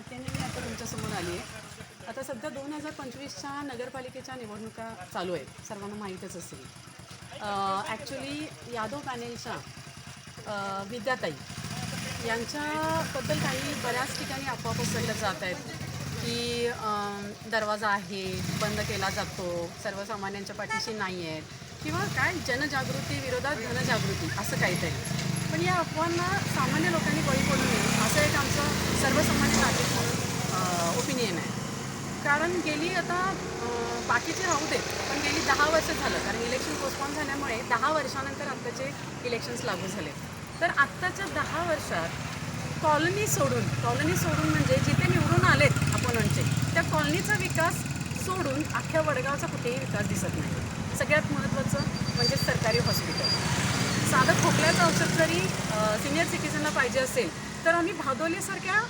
नात्याने मी आता तुमच्यासमोर आली आहे. आता सध्या दोन हजार पंचवीसच्या नगरपालिकेच्या निवडणुका चालू आहेत. सर्वांना माहीतच असेल. ॲक्च्युली यादव पॅनेलच्या विद्याताई यांच्याबद्दल काही बऱ्याच ठिकाणी अफवा पसरल्या जात आहेत की दरवाजा आहे बंद केला जातो सर्वसामान्यांच्या पाठीशी नाही आहेत किंवा काय जनजागृती विरोधात जनजागृती असं काहीतरी. पण या अफवांना सामान्य लोकांना कारण गेली आता बाकीचे राहू देत पण गेली दहा वर्ष झालं. कारण इलेक्शन पोस्टपॉन झाल्यामुळे दहा वर्षानंतर आत्ताचे इलेक्शन्स लागू झाले. तर आत्ताच्या दहा वर्षात कॉलनी सोडून कॉलनी सोडून म्हणजे जिथे निवडून आलेत अपोनंटचे त्या कॉलनीचा विकास सोडून अख्ख्या वडगावचा कुठेही विकास दिसत नाही. सगळ्यात महत्त्वाचं म्हणजे सरकारी हॉस्पिटल साधं खोकल्याचं औषध जरी सिनियर सिटीजनला पाहिजे असेल तर आम्ही भादोलीसारख्या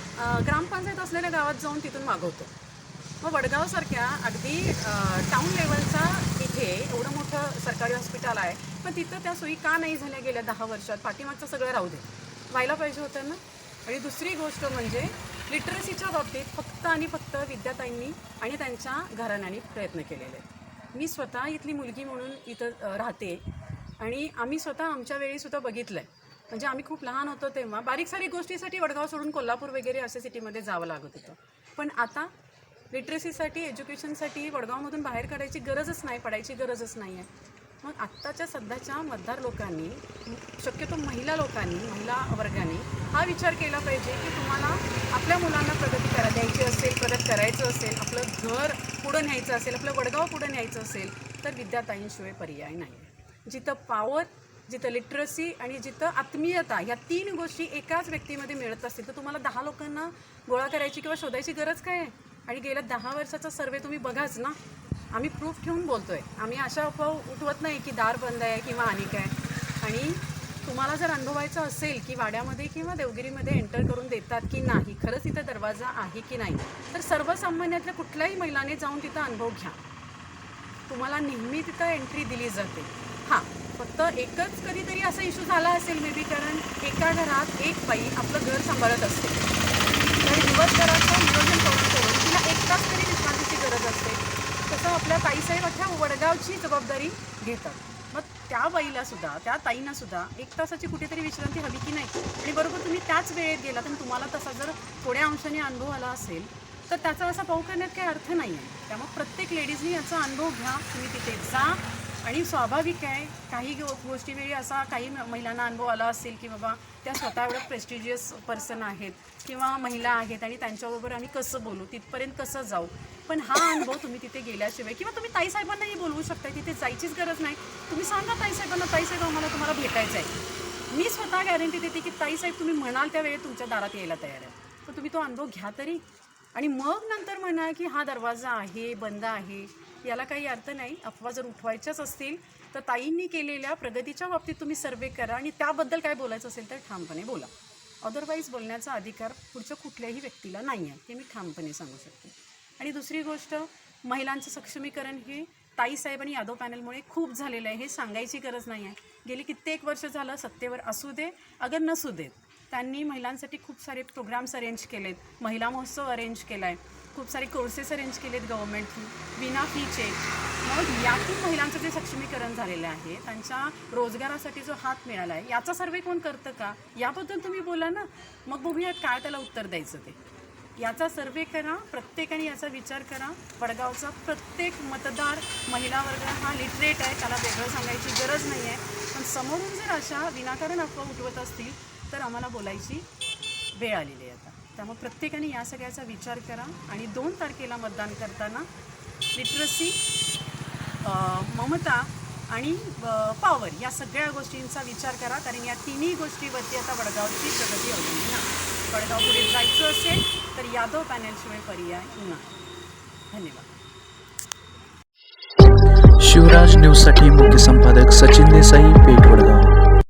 ग्रामपंचायत असलेल्या गावात जाऊन तिथून मागवतो. मग वडगावसारख्या अगदी टाऊन लेवलचा इथे एवढं मोठं सरकारी हॉस्पिटल आहे. पण तिथं त्या सोयी का नाही झाल्या गेल्या दहा वर्षात? पाठीमागचं सगळं राहू दे. व्हायला पाहिजे होतं ना? आणि दुसरी गोष्ट म्हणजे लिटरसीच्या बाबतीत फक्त आणि फक्त विद्याताईंनी आणि त्यांच्या घराण्यांनी प्रयत्न केलेले आहेत. मी स्वतः इथली मुलगी म्हणून इथं राहते. आणि आम्ही स्वतः आमच्या वेळीसुद्धा बघितलं आहे म्हणजे आम्ही खूप लहान होतो तेव्हा बारीक सारीक गोष्टीसाठी वडगाव सोडून कोल्हापूर वगैरे अशा सिटीमध्ये जावं लागत होतं. पण आता लिटरेसीसाठी एज्युकेशनसाठी वडगावमधून बाहेर काढायची गरजच नाही पडायची गरजच नाही आहे मग आत्ताच्या सध्याच्या मतदार लोकांनी शक्यतो महिला लोकांनी महिला वर्गाने हा विचार केला पाहिजे की तुम्हाला आपल्या मुलांना प्रगती करा द्यायची असेल प्रगत करायचं असेल आपलं घर पुढं न्यायचं असेल आपलं वडगाव पुढं न्यायचं असेल तर विद्याताईंशिवाय पर्याय नाही. जिथं पावर जिथं लिटरसी आणि जिथं आत्मीयता या तीन गोष्टी एकाच व्यक्तीमध्ये मिळत असतील तर तुम्हाला दहा लोकांना गोळा करायची किंवा शोधायची गरज काय आहे? आणि गेल्या दहा वर्षाचा सर्वे तुम्ही बघाच ना आम्ही प्रूफ ठेवून बोलतो आहे आम्ही अशा अफवा उठवत नाही की दार बंद आहे किंवा अनेक आहे. आणि तुम्हाला जर अनुभवायचं असेल की वाड्यामध्ये किंवा देवगिरीमध्ये एंटर करून देतात की नाही खरंच तिथं दरवाजा आहे की नाही तर सर्वसामान्यातल्या कुठल्याही महिलाने जाऊन तिथं अनुभव घ्या. तुम्हाला नेहमी तिथं एंट्री दिली जाते. हां फक्त एकच कधीतरी असा इश्यू झाला असेल मे बी कारण एका घरात एक बाई आपलं घर सांभाळत असते. तर दिवसभराचं नियोजन करून तास तरी विश्रांतीची गरज असते. तसं आपल्या ताईसाहेब अख्ख्या वडगावची जबाबदारी घेतात. मग त्या बाईला सुद्धा त्या ताईंना सुद्धा एक तासाची कुठेतरी विश्रांती हवी की नाही? आणि बरोबर तुम्ही त्याच वेळेत गेलात आणि तुम्हाला तसा जर थोड्या अंशाने अनुभव आला असेल तर त्याचा असा पाऊ करण्यात काही अर्थ नाही आहे त्यामुळे प्रत्येक लेडीजनी याचा अनुभव घ्या. तुम्ही तिथे जा. आणि स्वाभाविक आहे काही गोष्टीवेळी असा काही महिलांना अनुभव आला असेल की बाबा त्या स्वतः एवढं प्रेस्टिजियस पर्सन आहेत किंवा महिला आहेत आणि त्यांच्याबरोबर आम्ही कसं बोलू तिथपर्यंत कसं जाऊ? पण हा अनुभव तुम्ही तिथे गेल्याशिवाय किंवा तुम्ही ताईसाहेबांनाही बोलवू शकता तिथे जायचीच गरज नाही. तुम्ही सांगा ताईसाहेबांना ताईसाहेब आम्हाला तुम्हाला भेटायचं आहे. मी स्वतः गॅरंटी देते की ताईसाहेब तुम्ही म्हणाल त्या वेळेत तुमच्या दारात यायला तयार आहे तर तुम्ही तो अनुभव घ्या तरी. आणि मग नंतर म्हणा की हा दरवाजा आहे बंद आहे याला काही अर्थ नाही. अफवा जर उठवायच्याच असतील तर ताईंनी केलेल्या प्रगतीच्या बाबतीत तुम्ही सर्वे करा आणि त्याबद्दल काय बोलायचं असेल तर ठामपणे बोला. अदरवाईज बोलण्याचा अधिकार पुढच्या कुठल्याही व्यक्तीला नाही आहे हे मी ठामपणे सांगू शकते. आणि दुसरी गोष्ट महिलांचं सक्षमीकरण हे ताईसाहेब आणि यादव पॅनलमुळे खूप झालेलं आहे हे सांगायची गरज नाही आहे. गेली कित्येक वर्ष झालं सत्तेवर असू दे अगर नसू देत त्यांनी महिलांसाठी खूप सारे प्रोग्राम्स अरेंज केलेत. महिला महोत्सव अरेंज केला आहे खूप सारे कोर्सेस अरेंज केलेत गव्हर्मेंट थ्रू विना फीचे मग यातून महिलांचं जे सक्षमीकरण झालेलं आहे त्यांच्या रोजगारासाठी जो हात मिळाला आहे याचा सर्वे कोण करतं का? याबद्दल तुम्ही बोला ना. मग बघूयात काय त्याला उत्तर द्यायचं ते. याचा सर्वे करा प्रत्येकाने याचा विचार करा. वडगावचा प्रत्येक मतदार महिला वर्ग हा लिटरेट आहे त्याला वेगळं सांगायची गरज नाही आहे पण समोरून जर अशा विनाकारण अफवा उठवत असतील तर आम्हाला बोलायची वेळ आलेली आहे आता. त्यामुळे प्रत्येकाने या सगळ्याचा विचार करा आणि दोन तारखेला मतदान करताना लिटरसी ममता आणि पॉवर या सगळ्या गोष्टींचा विचार करा. कारण या तिन्ही गोष्टीवरती आता वडगावची प्रगती अवलंबून आहे. वडगाव पुढे जायचं असेल तर यादव पॅनलशिवाय पर्याय नाही. धन्यवाद. शिवराज न्यूजसाठी मुख्य संपादक सचिन देसाई पेठ वडगाव.